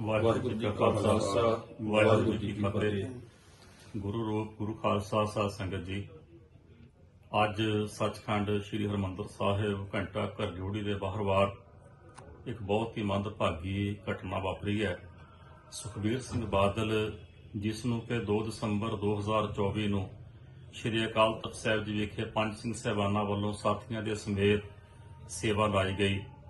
ਵਾਹਿਗੁਰੂ ਜੀ ਕਾ ਖਾਲਸਾ ਵਾਹਿਗੁਰੂ ਜੀ ਕੀ ਫਤਿਹ ਗੁਰੂ ਰੂਪ ਗੁਰੂ ਖਾਲਸਾ ਸਾਧ ਸੰਗਤ ਜੀ। ਅੱਜ ਸੱਚਖੰਡ ਸ੍ਰੀ ਹਰਮੰਦਰ ਸਾਹਿਬ ਘੰਟਾ ਘਰ ਜੋੜੀ ਦੇ ਬਾਹਰਵਾਰ ਇੱਕ ਬਹੁਤ ਹੀ ਮੰਦਭਾਗੀ ਘਟਨਾ ਵਾਪਰੀ ਹੈ। ਸੁਖਬੀਰ ਸਿੰਘ ਬਾਦਲ ਜਿਸ ਨੂੰ ਕਿ 2 ਦਸੰਬਰ 2024 ਨੂੰ ਸ੍ਰੀ ਅਕਾਲ ਤਖਤ ਸਾਹਿਬ ਜੀ ਵਿਖੇ ਪੰਜ ਸਿੰਘ ਸਹਿਬਾਨਾਂ ਵੱਲੋਂ ਸਾਥੀਆਂ ਦੇ ਸਮੇਤ ਸੇਵਾ ਲਾਈ ਗਈ।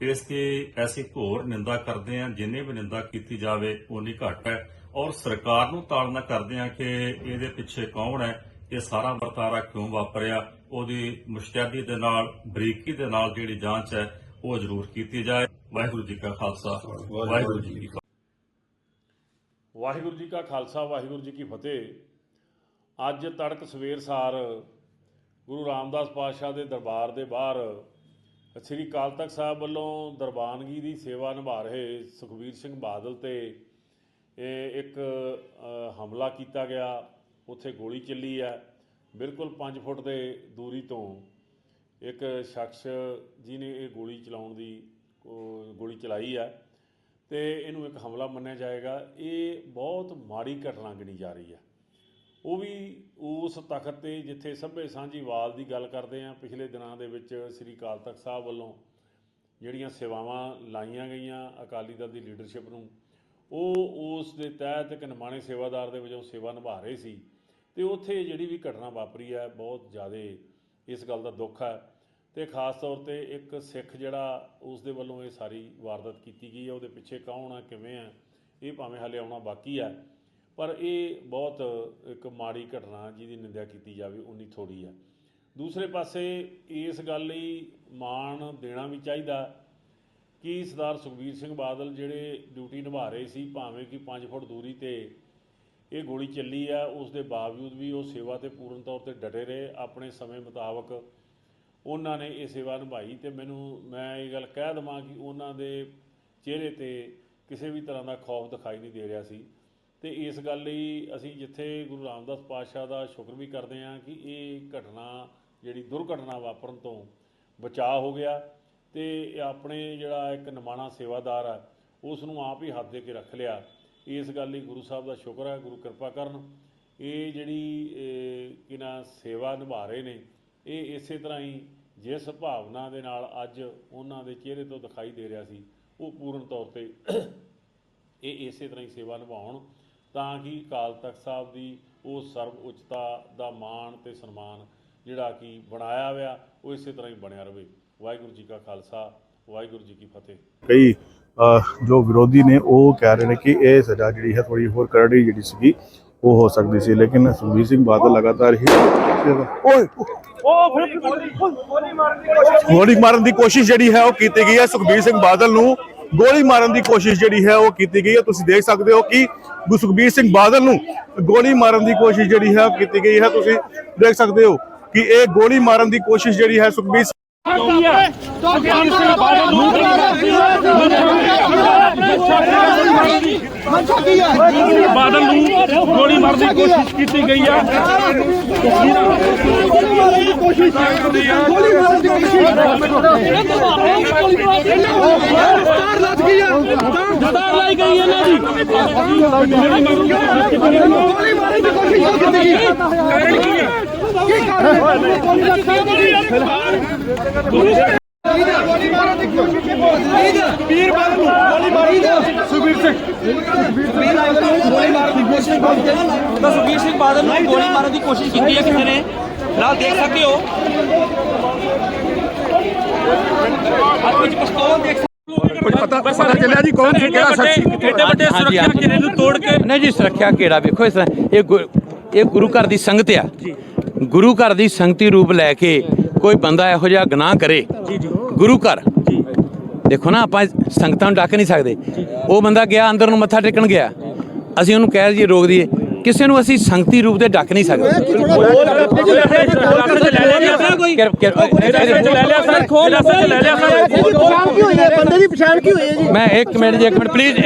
ਇਸ ਦੀ ਐਸੀ ਘੋਰ ਨਿੰਦਾ ਕਰਦੇ ਹਾਂ, ਜਿੰਨੇ ਵੀ ਨਿੰਦਾ ਕੀਤੀ ਜਾਵੇ ਉਨੀ ਘੱਟ ਹੈ। ਔਰ ਸਰਕਾਰ ਨੂੰ ਤਾੜਨਾ ਕਰਦੇ ਹਾਂ ਕਿ ਇਹਦੇ ਪਿੱਛੇ ਕੌਣ ਹੈ, ਇਹ ਸਾਰਾ ਵਰਤਾਰਾ ਕਿਉਂ ਵਾਪਰਿਆ, ਉਹਦੀ ਮੁਸ਼ਤੈਦੀ ਦੇ ਨਾਲ, ਬਰੀਕੀ ਦੇ ਨਾਲ ਜਿਹੜੀ ਜਾਂਚ ਹੈ, ਉਹ ਜ਼ਰੂਰ ਕੀਤੀ ਜਾਏ। ਵਾਹਿਗੁਰੂ ਜੀ ਕਾ ਖਾਲਸਾ, ਵਾਹਿਗੁਰੂ ਜੀ ਕੀ ਫਤਿਹ। ਵਾਹਿਗੁਰੂ ਜੀ ਕਾ ਖਾਲਸਾ, ਵਾਹਿਗੁਰੂ ਜੀ ਕੀ ਫਤਿਹ। ਅੱਜ ਤੜਕ ਸਵੇਰ ਸਾਰ ਗੁਰੂ ਰਾਮਦਾਸ ਪਾਤਸ਼ਾਹ ਦੇ ਦਰਬਾਰ ਦੇ ਬਾਹਰ ਸ੍ਰੀ ਅਕਾਲ ਤਖਤ ਸਾਹਿਬ ਵੱਲੋਂ ਦਰਬਾਨਗੀ ਦੀ ਸੇਵਾ ਨਿਭਾ ਰਹੇ ਸੁਖਬੀਰ ਸਿੰਘ ਬਾਦਲ ਤੇ ਇਹ ਇੱਕ ਹਮਲਾ ਕੀਤਾ ਗਿਆ। ਉੱਥੇ ਗੋਲੀ ਚੱਲੀ ਹੈ। ਬਿਲਕੁਲ 5 ਫੁੱਟ ਦੇ ਦੂਰੀ ਤੋਂ ਇੱਕ ਸ਼ਖਸ ਜਿਨੇ ਇਹ ਗੋਲੀ ਚਲਾਉਣ ਦੀ ਗੋਲੀ ਚਲਾਈ ਹੈ ਤੇ ਇਹਨੂੰ ਇੱਕ ਹਮਲਾ ਮੰਨਿਆ ਜਾਏਗਾ। ਇਹ ਬਹੁਤ ਮਾੜੀ ਘਟਨਾ ਗਿਣੀ ਜਾ ਰਹੀ ਹੈ। ਉਹ ਵੀ ਉਸ ਤਖਤ ਤੇ ਜਿੱਥੇ ਸਭੇ ਸਾਂਝੀਵਾਲ ਦੀ ਗੱਲ ਕਰਦੇ ਆ ਪਿਛਲੇ ਦਿਨਾਂ ਦੇ ਵਿੱਚ ਸ੍ਰੀ ਅਕਾਲ ਤਖਤ ਸਾਹਿਬ ਵੱਲੋਂ ਜਿਹੜੀਆਂ ਸੇਵਾਵਾਂ ਲਾਈਆਂ ਗਈਆਂ ਅਕਾਲੀ ਦਲ ਦੀ ਲੀਡਰਸ਼ਿਪ ਨੂੰ, ਉਹ ਉਸ ਦੇ ਤਹਿਤ ਇੱਕ ਨਿਮਾਣੇ ਸੇਵਾਦਾਰ ਦੇ ਵਜੋਂ ਸੇਵਾ ਨਿਭਾ ਰਹੇ ਸੀ ਤੇ ਉੱਥੇ ਜਿਹੜੀ ਵੀ ਘਟਨਾ ਵਾਪਰੀ ਹੈ, ਬਹੁਤ ਜ਼ਿਆਦਾ ਇਸ ਗੱਲ ਦਾ ਦੁੱਖ ਹੈ ਤੇ ਖਾਸ ਤੌਰ ਤੇ ਇੱਕ ਸਿੱਖ ਜਿਹੜਾ, ਉਸ ਦੇ ਵੱਲੋਂ ਇਹ ਸਾਰੀ ਵਾਰਦਾਤ ਕੀਤੀ ਗਈ ਹੈ, ਉਹਦੇ ਪਿੱਛੇ ਕੌਣ ਹੈ, ਕਿਵੇਂ ਹੈ, ਇਹ ਭਾਵੇਂ ਹਾਲੇ ਆਉਣਾ ਬਾਕੀ ਹੈ। ਪਰ ਇਹ ਬਹੁਤ ਇੱਕ ਮਾੜੀ ਘਟਨਾ ਜਿਹਦੀ ਨਿੰਦਿਆ ਕੀਤੀ ਜਾਵੇ ਉਨੀ ਥੋੜੀ ਆ ਦੂਸਰੇ ਪਾਸੇ ਇਸ ਗੱਲ ਲਈ ਮਾਣ ਦੇਣਾ ਵੀ ਚਾਹੀਦਾ ਕਿ ਸਰਦਾਰ ਸੁਖਬੀਰ ਸਿੰਘ ਬਾਦਲ ਜਿਹੜੇ ਡਿਊਟੀ ਨਿਭਾ ਰਹੇ ਸੀ, ਭਾਵੇਂ ਕਿ 5 ਫੁੱਟ ਦੂਰੀ ਤੇ ਇਹ ਗੋਲੀ ਚੱਲੀ ਆ, ਉਸ ਦੇ ਬਾਵਜੂਦ ਵੀ ਉਹ ਸੇਵਾ ਤੇ ਪੂਰਨ ਤੌਰ ਤੇ ਡਟੇ ਰਹੇ। ਆਪਣੇ ਸਮੇਂ ਮੁਤਾਬਕ ਉਹਨਾਂ ਨੇ ਇਹ ਸੇਵਾ ਨਿਭਾਈ ਤੇ ਮੈਨੂੰ, ਮੈਂ ਇਹ ਗੱਲ ਕਹਿ ਦਵਾਂ ਕਿ ਉਹਨਾਂ ਦੇ ਚਿਹਰੇ ਤੇ ਕਿਸੇ ਵੀ ਤਰ੍ਹਾਂ ਦਾ ਖੌਫ ਦਿਖਾਈ ਨਹੀਂ ਦੇ ਰਿਹਾ ਸੀ। ਅਤੇ ਇਸ ਗੱਲ ਲਈ ਅਸੀਂ ਜਿੱਥੇ ਗੁਰੂ ਰਾਮਦਾਸ ਪਾਤਸ਼ਾਹ ਦਾ ਸ਼ੁਕਰ ਵੀ ਕਰਦੇ ਹਾਂ ਕਿ ਇਹ ਘਟਨਾ ਜਿਹੜੀ ਦੁਰਘਟਨਾ ਵਾਪਰਨ ਤੋਂ ਬਚਾਅ ਹੋ ਗਿਆ ਤੇ ਆਪਣੇ ਜਿਹੜਾ ਇੱਕ ਨਿਮਾਣਾ ਸੇਵਾਦਾਰ ਆ ਉਸ ਨੂੰ ਆਪ ਹੀ ਹੱਥ ਦੇ ਕੇ ਰੱਖ ਲਿਆ। ਇਸ ਗੱਲ ਲਈ ਗੁਰੂ ਸਾਹਿਬ ਦਾ ਸ਼ੁਕਰ ਹੈ ਗੁਰੂ ਕਿਰਪਾ ਕਰਨ। ਇਹ ਜਿਹੜੀ ਇਹ, ਨਾ ਸੇਵਾ ਨਿਭਾ ਰਹੇ ਨੇ ਇਹ ਇਸੇ ਤਰ੍ਹਾਂ ਹੀ ਜਿਸ ਭਾਵਨਾ ਦੇ ਨਾਲ ਅੱਜ ਉਹਨਾਂ ਦੇ ਚਿਹਰੇ ਤੋਂ ਦਿਖਾਈ ਦੇ ਰਿਹਾ ਸੀ ਉਹ ਪੂਰਨ ਤੌਰ ਤੇ ਇਹ ਇਸੇ ਤਰ੍ਹਾਂ ਹੀ ਸੇਵਾ ਨਿਭਾਉਣ ਤਾਂ ਕਿ ਅਕਾਲ ਤਖਤ ਸਾਹਿਬ ਦੀ ਉਹ ਸਰਵ ਉੱਚਤਾ ਦਾ ਮਾਣ ਤੇ ਸਨਮਾਨ ਜਿਹੜਾ ਕਿ ਬਣਾਇਆ ਹੋਇਆ ਉਹ ਇਸੇ ਤਰ੍ਹਾਂ ਹੀ ਬਣਿਆ ਰਵੇ ਵਾਹਿਗੁਰੂ ਜੀ ਕਾ ਖਾਲਸਾ ਵਾਹਿਗੁਰੂ ਜੀ ਕੀ ਫਤਿਹ। ਕਈ ਜੋ ਵਿਰੋਧੀ ਨੇ ਉਹ ਕਹਿ ਰਹੇ ਨੇ ਕਿ ਇਹ ਸਜ਼ਾ ਜਿਹੜੀ ਹੈ ਥੋੜੀ ਹੋਰ ਕਰੜੀ ਜਿਹੜੀ ਸੀਗੀ ਉਹ ਹੋ ਸਕਦੀ ਸੀ। ਲੇਕਿਨ ਸੁਖਬੀਰ ਸਿੰਘ ਬਾਦਲ ਲਗਾਤਾਰ ਹੀ ਓਏ ਗੋਲੀ ਮਾਰਨ ਦੀ ਕੋਸ਼ਿਸ਼ ਜਿਹੜੀ ਹੈ ਉਹ ਕੀਤੀ ਗਈ ਹੈ ਸੁਖਬੀਰ ਸਿੰਘ ਬਾਦਲ ਨੂੰ। ਗੋਲੀ ਮਾਰਨ ਦੀ ਕੋਸ਼ਿਸ਼ ਜਿਹੜੀ ਹੈ ਉਹ ਕੀਤੀ ਗਈ ਹੈ। ਤੁਸੀਂ ਦੇਖ ਸਕਦੇ ਹੋ ਕਿ ਸੁਖਬੀਰ ਸਿੰਘ ਬਾਦਲ ਨੂੰ ਗੋਲੀ ਮਾਰਨ ਦੀ ਕੋਸ਼ਿਸ਼ ਜਿਹੜੀ ਹੈ ਕੀਤੀ ਗਈ ਹੈ। ਤੁਸੀਂ ਦੇਖ ਸਕਦੇ ਹੋ ਕਿ ਇਹ ਗੋਲੀ ਮਾਰਨ ਦੀ ਕੋਸ਼ਿਸ਼ ਜਿਹੜੀ ਹੈ ਸੁਖਬੀਰ ਬਾਦਲ ਨੂੰ ਗੋਲੀ ਮਾਰਨ ਦੀ ਕੋਸ਼ਿਸ਼ ਕੀਤੀ ਗਈ ਆ ਜਦਾਰ ਲਾਈ ਗਈ ਇਹਨਾਂ ਦੀ। ਵੀਰ ਬਾਦਲ ਨੂੰ ਗੋਲੀ ਮਾਰੀ। ਸੁਖਬੀਰ ਗੋਲੀ ਮਾਰਨ ਦੀ ਕੋਸ਼ਿਸ਼ ਕੀਤੀ ਤਾਂ ਸੁਖਬੀਰ ਸਿੰਘ ਬਾਦਲ ਨੂੰ ਗੋਲੀ ਮਾਰਨ ਦੀ ਕੋਸ਼ਿਸ਼ ਕੀਤੀ ਹੈ ਕਿਸੇ ਨੇ। ਨਾਲ ਦੇਖ ਸਕਦੇ ਹੋ। ਹੱਥ ਵਿੱਚ ਪਿਸਤੌਲ ਦੇਖ ਪਤਾ ਪਤਾ ਚੱਲਿਆ ਜੀ ਕੌਣ ਸੀ ਕਿਹੜਾ ਸ਼ਖਸ ਐਡੇ ਵੱਡੇ ਸੁਰੱਖਿਆ ਘੇਰੇ ਨੂੰ ਤੋੜ ਕੇ ਨਹੀਂ ਜੀ ਸੁਰੱਖਿਆ ਘੇਰਾ ਵੇਖੋ ਇਸ ਤਰ੍ਹਾਂ। ਇਹ ਗੁ- ਇਹ ਗੁਰੂ ਘਰ ਦੀ ਸੰਗਤ ਆ। ਗੁਰੂ ਘਰ ਦੀ ਸੰਗਤੀ ਰੂਪ ਲੈ ਕੇ ਕੋਈ ਬੰਦਾ ਇਹੋ ਜਿਹਾ ਗੁਨਾਹ ਕਰੇ। ਗੁਰੂ ਘਰ। ਦੇਖੋ ਨਾ ਆਪਾਂ ਸੰਗਤਾਂ ਨੂੰ ਡੱਕ ਨਹੀਂ ਸਕਦੇ। ਉਹ ਬੰਦਾ ਗਿਆ ਅੰਦਰ ਨੂੰ ਮੱਥਾ ਟੇਕਣ ਗਿਆ। ਅਸੀਂ ਉਹਨੂੰ ਕਹਿ ਜੀ ਰੋਕ ਦਈਏ। ਕਿਸੇ ਨੂੰ ਅਸੀਂ ਸੰਗਤੀ ਰੂਪ ਦੇ ਡੱਕ ਨਹੀਂ ਸਕਦੇ। ਮੈਂ ਇੱਕ ਮਿੰਟ ਜੀ ਇੱਕ ਮਿੰਟ ਪਲੀਜ਼